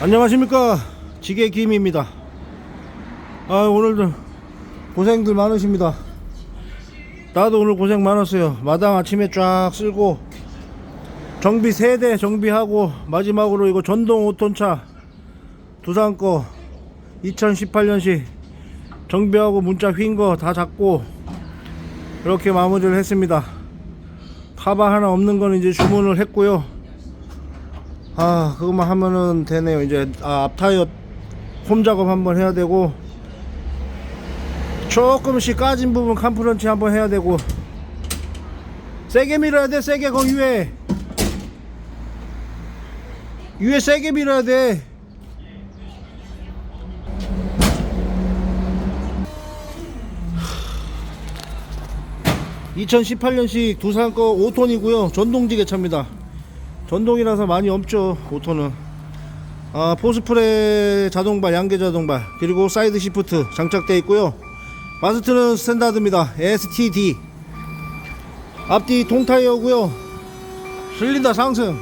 안녕하십니까. 지게 김입니다. 아 오늘도 고생들 많으십니다. 나도 오늘 고생 많았어요. 마당 아침에 쫙 쓸고 정비 세대 정비하고 마지막으로 이거 전동 5톤차 두산 거 2018년식 정비하고 문자 휜 거 다 잡고 이렇게 마무리를 했습니다. 카바 하나 없는 거는 이제 주문을 했고요 아 그것만 하면은 되네요. 이제 아, 앞타이어 홈 작업 한번 해야 되고 조금씩 까진 부분 캄프런치 한번 해야 되고 세게 밀어야 돼 세게 거기 위에. 위에 세게 밀어야 돼. (2018년식) 두산 거 5톤이고요. 전동지게 차입니다 전동이라서 많이 없죠 5톤은 아 포스프레 자동발 양계 자동발 그리고 사이드 시프트 장착되어 있고요. 마스트는 스탠다드입니다. STD 앞뒤 동타이어고요. 실린더 상승.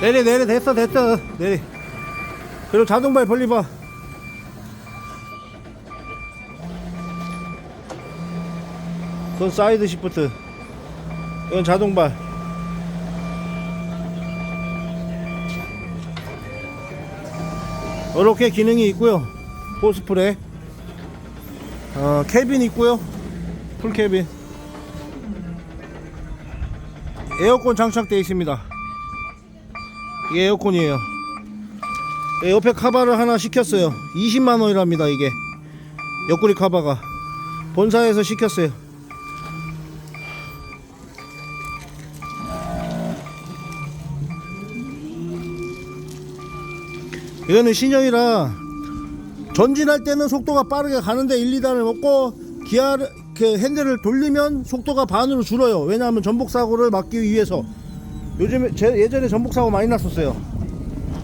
내려 내려 됐어 됐어. 내려 그리고 자동발 벌리봐. 그건 사이드 시프트 이건 자동발. 이렇게 기능이 있고요. 포스프레. 어, 캐빈 있고요. 풀 캐빈. 에어컨 장착되어 있습니다. 이게 에어컨이에요. 예, 옆에 카바를 하나 시켰어요. 20만원이랍니다 이게. 옆구리 카바가. 본사에서 시켰어요 이거는 신형이라 전진할 때는 속도가 빠르게 가는데 1, 2단을 먹고 기아를 그 핸들을 돌리면 속도가 반으로 줄어요. 왜냐하면 전복 사고를 막기 위해서 요즘에 제 예전에 전복 사고 많이 났었어요.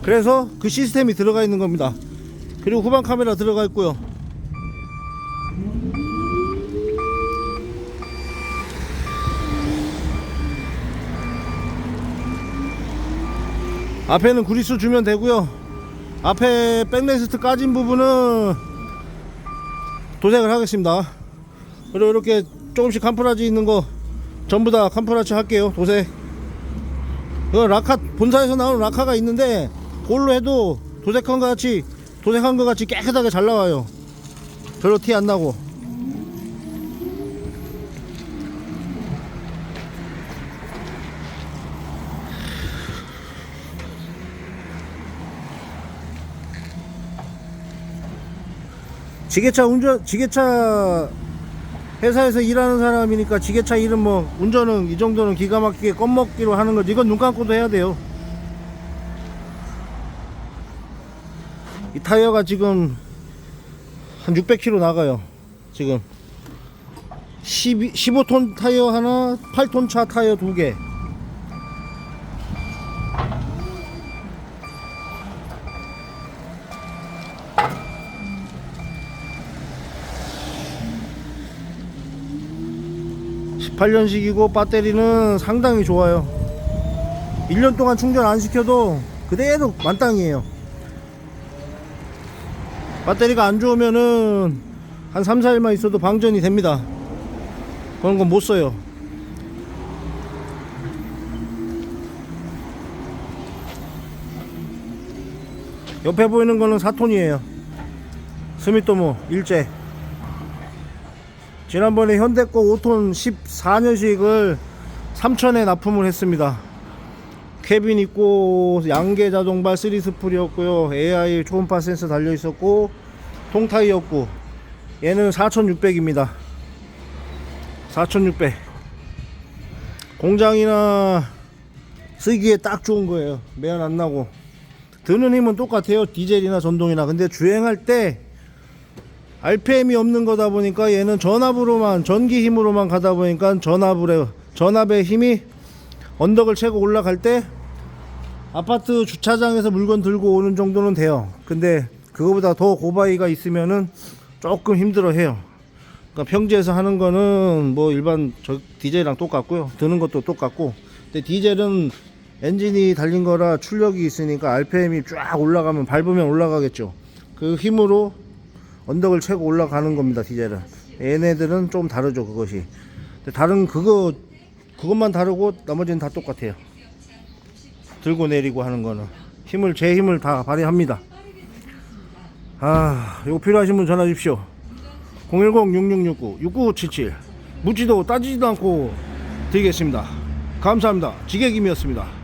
그래서 그 시스템이 들어가 있는 겁니다. 그리고 후방 카메라 들어가 있고요. 앞에는 구리수 주면 되고요. 앞에 백레스트 까진 부분은 도색을 하겠습니다. 그리고 이렇게 조금씩 캄프라지 있는 거 전부 다 캄프라치 할게요. 도색. 이거 라카 본사에서 나오는 라카가 있는데 그걸로 해도 도색한 것 같이 도색한 것 같이 깨끗하게 잘 나와요. 별로 티 안 나고. 지게차 운전 지게차 회사에서 일하는 사람이니까 지게차 일은 뭐 운전은 이 정도는 기가 막히게 껌먹기로 하는 거지. 이건 눈 감고도 해야 돼요. 이 타이어가 지금 한 600km 나가요. 지금. 12, 15톤 타이어 하나 8톤 차 타이어 두개 18년식이고 배터리는 상당히 좋아요. 1년 동안 충전 안 시켜도 그대로 만땅이에요. 배터리가 안 좋으면은 한 3, 4일만 있어도 방전이 됩니다. 그런 건 못 써요. 옆에 보이는 거는 4톤이에요. 스미토모 일제 지난번에 현대거 5톤 14년식을 3천에 납품을 했습니다. 캐빈 있고 양계 자동발 3스풀이었고요. AI 초음파 센서 달려 있었고 통타이였고 얘는 4600입니다. 4600 공장이나 쓰기에 딱 좋은 거예요. 매연 안 나고. 드는 힘은 똑같아요. 디젤이나 전동이나. 근데 주행할 때 RPM이 없는 거다 보니까 얘는 전압으로만 전기 힘으로만 가다 보니까 전압으로 전압의 힘이 언덕을 채고 올라갈 때 아파트 주차장에서 물건 들고 오는 정도는 돼요. 근데 그거보다 더 고바이가 있으면은 조금 힘들어 해요. 그러니까 평지에서 하는 거는 뭐 일반 저 디젤이랑 똑같고요. 드는 것도 똑같고. 근데 디젤은 엔진이 달린 거라 출력이 있으니까 RPM이 쫙 올라가면 밟으면 올라가겠죠. 그 힘으로 언덕을 채고 올라가는 겁니다. 디젤은. 얘네들은 좀 다르죠. 그것이. 다른 그거 그것만 다르고 나머지는 다 똑같아요. 들고 내리고 하는 거는 힘을 제 힘을 다 발휘합니다. 아, 이거 필요하신 분 전화 주십시오. 010-6669-6977 묻지도 따지지도 않고 드리겠습니다. 감사합니다. 지객임이었습니다.